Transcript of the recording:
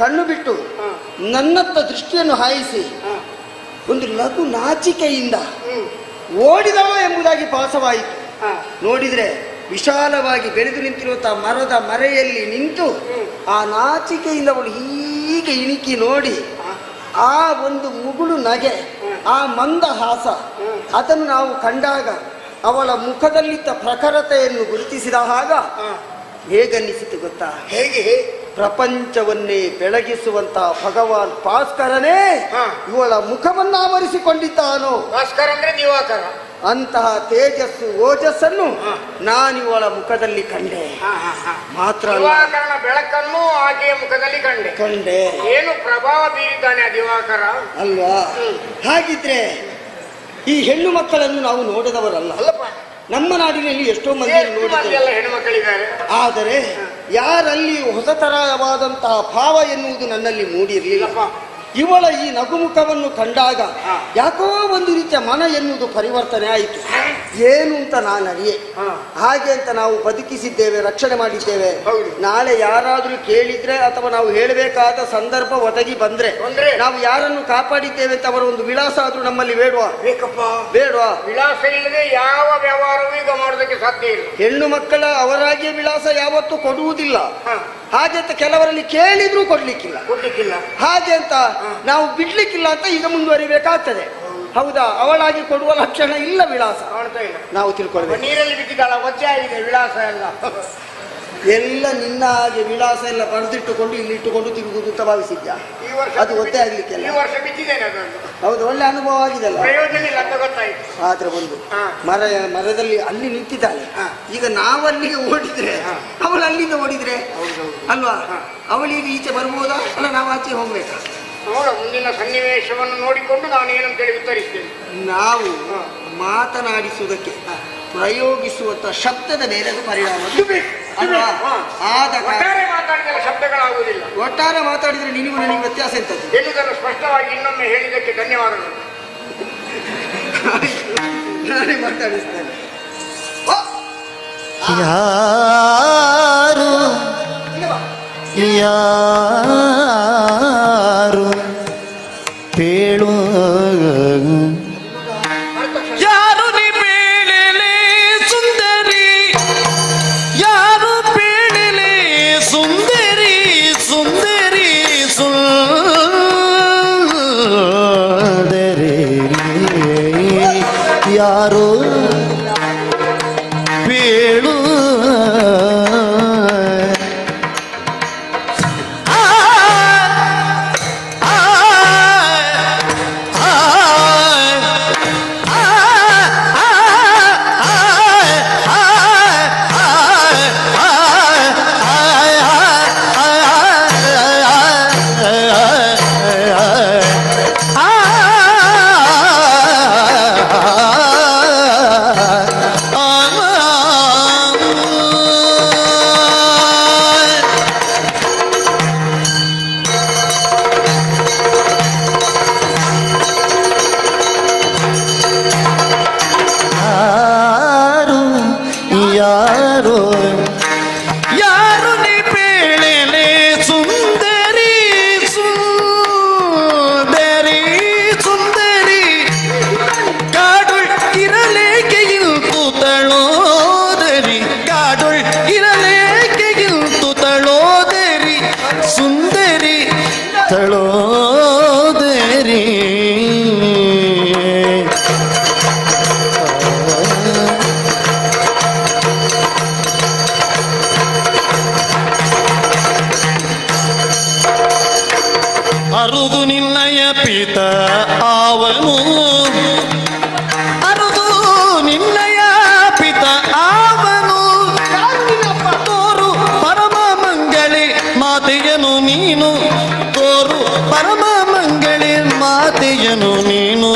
ಕಣ್ಣು ಬಿಟ್ಟು. ನನ್ನತ್ತ ದೃಷ್ಟಿಯನ್ನು ಹಾಯಿಸಿ ಒಂದು ಲಘು ನಾಚಿಕೆಯಿಂದ ಓಡಿದವ ಎಂಬುದಾಗಿ ಭಾಸವಾಯಿತು. ನೋಡಿದ್ರೆ ವಿಶಾಲವಾಗಿ ಬೆಳೆದು ನಿಂತಿರುವಂತಹ ಮರದ ಮರೆಯಲ್ಲಿ ನಿಂತು ಆ ನಾಚಿಕೆಯಿಂದ ಅವಳು ಹೀಗೆ ಇಣಿಕಿ ನೋಡಿ ಆ ಒಂದು ಮುಗುಳು ನಗೆ ಆ ಮಂದಹಾಸ ಹಾಸ ಅದನ್ನು ನಾವು ಕಂಡಾಗ ಅವಳ ಮುಖದಲ್ಲಿದ್ದ ಪ್ರಖರತೆಯನ್ನು ಗುರುತಿಸಿದ ಹಾಗ. ಹೇಗನ್ನಿಸಿತು ಗೊತ್ತಾ? ಹೇಗೆ ಪ್ರಪಂಚವನ್ನೇ ಬೆಳಗಿಸುವಂತ ಭಗವಾನ್ ಭಾಸ್ಕರನೇ ಇವಳ ಮುಖವನ್ನ ಆವರಿಸಿಕೊಂಡಿದ್ದಾನು? ಭಾಸ್ಕರ ಅಂದ್ರೆ ದಿವಾಕರ ಅಂತಹ ತೇಜಸ್ಸು ಓಜಸ್ಸನ್ನು. ನಾನಿವಳ ಮುಖದಲ್ಲಿ ಕಂಡೆ. ಹ, ಹ, ಹ. ಮಾತ್ರ ದಿವಾಕರನ ಬೆಳಕನ್ನು ಆಕೆಯ ಮುಖದಲ್ಲಿ ಕಂಡೆ. ಕಂಡೆ. ಏನು ಪ್ರಭಾವ ಬೀರಿದ್ದಾನೆ ಆ ದಿವಾಕರ? ಅಲ್ವಾ. ಹಾಗಿದ್ರೆ ಈ ಹೆಣ್ಣು ಮಕ್ಕಳನ್ನು ನಾವು ನೋಡಿದವರಲ್ಲ. ಅಲ್ಲಪ್ಪ. ನಮ್ಮ ನಾಡಿನಲ್ಲಿ ಎಷ್ಟೋ ಮಂದಿ ನೋಡಿದ್ದಾರೆ ಎಲ್ಲ ಹೆಣ್ಮಕ್ಳಿದ್ದಾರೆ ಆದರೆ ಯಾರಲ್ಲಿ ಹೊಸತರವಾದಂತಹ ಭಾವ ಎನ್ನುವುದು ನನ್ನಲ್ಲಿ ಮೂಡಿರಲಿಲ್ಲ. ಇವಳ ಈ ನಗುಮುಖವನ್ನು ಕಂಡಾಗ ಯಾಕೋ ಒಂದು ರೀತಿಯ ಮನ ಎನ್ನುವುದು ಪರಿವರ್ತನೆ ಆಯಿತು. ಏನು ಅಂತ ನಾನು ಅರಿಯೆ. ಹಾಗೆ ಅಂತ ನಾವು ಬದುಕಿಸಿದ್ದೇವೆ ರಕ್ಷಣೆ ಮಾಡಿದ್ದೇವೆ. ನಾಳೆ ಯಾರಾದರೂ ಕೇಳಿದ್ರೆ ಅಥವಾ ನಾವು ಹೇಳಬೇಕಾದ ಸಂದರ್ಭ ಒದಗಿ ಬಂದ್ರೆ? ನಾವು ಯಾರನ್ನು ಕಾಪಾಡಿದ್ದೇವೆ ಅಂತ ಅವರ ಒಂದು ವಿಳಾಸ ಆದ್ರೂ ನಮ್ಮಲ್ಲಿ ಬೇಡವಾ? ಬೇಡವಾ? ವಿಳಾಸ ಇಲ್ಲದೆ ಯಾವ ವ್ಯವಹಾರವೂ ಈಗ ಮಾಡೋದಕ್ಕೆ ಸಾಧ್ಯ ಇಲ್ಲ. ಹೆಣ್ಣು ಮಕ್ಕಳ ಅವರಾಗಿಯೇ ವಿಳಾಸ ಯಾವತ್ತೂ ಕೊಡುವುದಿಲ್ಲ. ಹಾಗೆ ಅಂತ ಕೆಲವರಲ್ಲಿ ಕೇಳಿದ್ರು ಕೊಡ್ಲಿಕ್ಕಿಲ್ಲ. ಕೊಡ್ಲಿಕ್ಕಿಲ್ಲ. ಹಾಗೆ ಅಂತ ನಾವು ಬಿಡ್ಲಿಕ್ಕಿಲ್ಲ ಅಂತ ಈಗ ಮುಂದುವರಿಬೇಕಾಗ್ತದೆ. ಹೌದಾ? ಅವಳಾಗಿ ಕೊಡುವ ಲಕ್ಷಣ ಇಲ್ಲ ವಿಳಾಸ. ಕಾಣ್ತಾ ಇಲ್ಲ. ನಾವು ತಿಳ್ಕೊಳ್ಬೇಕು. ನೀರಲ್ಲಿ ಬಿಟ್ಟಿದ್ದಾಳ ಒಜ್ಜೆ ಆಗಿದೆ ವಿಳಾಸ ಎಲ್ಲ. ಎಲ್ಲ ನಿನ್ನ ಹಾಗೆ ವಿಳಾಸ ಎಲ್ಲ ಬರೆದಿಟ್ಟುಕೊಂಡು ಇಲ್ಲಿ ಇಟ್ಟುಕೊಂಡು ತಿರುಗುದು ಅಂತ ಭಾವಿಸಿದ್ಯಾ? ಈ ವರ್ಷ ಅದು ಗೊತ್ತೇ ಆಗ್ಲಿಕ್ಕಿಲ್ಲ. ಈ ವರ್ಷ ಬಿದ್ದಿದ್ದೇನೆ ಅದನ್ನು ಹೌದು ಒಳ್ಳೆ ಅನುಭವ ಆಗಿದೆಲ್ಲ? ಪ್ರಯೋಜನ ಇಲ್ಲ ಅಂತ ಗೊತ್ತಾಯ್ತು. ಆದ್ರೆ ಒಂದು ಹಾ. ಮರ ಮರದಲ್ಲಿ ಅಲ್ಲಿ ನಿಂತಿದ್ದಾಳೆ. ಈಗ ನಾವಲ್ಲಿಗೆ ಓಡಿದ್ರೆ ಅವಳು ಅಲ್ಲಿಂದ ಓಡಿದ್ರೆ ಹೌದೌದು. ಅಲ್ವಾ? ಅವಳೀಗ ಈಚೆ ಬರ್ಬೋದಾ? ಅಲ್ಲ ನಾವು ಆಚೆ ಹೋಗ್ಬೇಕಾ? ನೋಡ ಮುಂದಿನ ಸನ್ನಿವೇಶವನ್ನು ನೋಡಿಕೊಂಡು ನಾನು ಏನಂತೇಳಿ ಉತ್ತರಿಸ್ತೇನೆ. ನಾವು ಮಾತನಾಡಿಸುವುದಕ್ಕೆ ಪ್ರಯೋಗಿಸುವಂತ ಶಬ್ದದ ಮೇಲೆ ಅದು ಪರಿಣಾಮ ಅಲ್ವಾ. ಆದ ಮಾತಾಡಿದರೆ ಶಬ್ದಗಳಾಗುವುದಿಲ್ಲ. ಒಟ್ಟಾರೆ ಮಾತಾಡಿದರೆ ನಿನಗೂ ನನಗೆ ವ್ಯತ್ಯಾಸ ಎಂತದ್ದು? ಎನ್ನುವುದನ್ನು ಸ್ಪಷ್ಟವಾಗಿ ಇನ್ನೊಮ್ಮೆ ಹೇಳಿದ್ದಕ್ಕೆ ಧನ್ಯವಾದಗಳು. ನಾನೇ ಮಾತಾಡಿಸ್ತೇನೆ. ಯಾರು ಯಾರು ಯಾರು ಪಿತ ಅವನು ಅರುದು ನಿನ್ನಯ ಪಿತ ಅವನು ತೋರು ಪರಮ ಮಂಗಳಿ ಮಾತೆಯನು ನೀನು. ತೋರು ಪರಮ ಮಂಗಳಿ ಮಾತೆಯನು ನೀನು.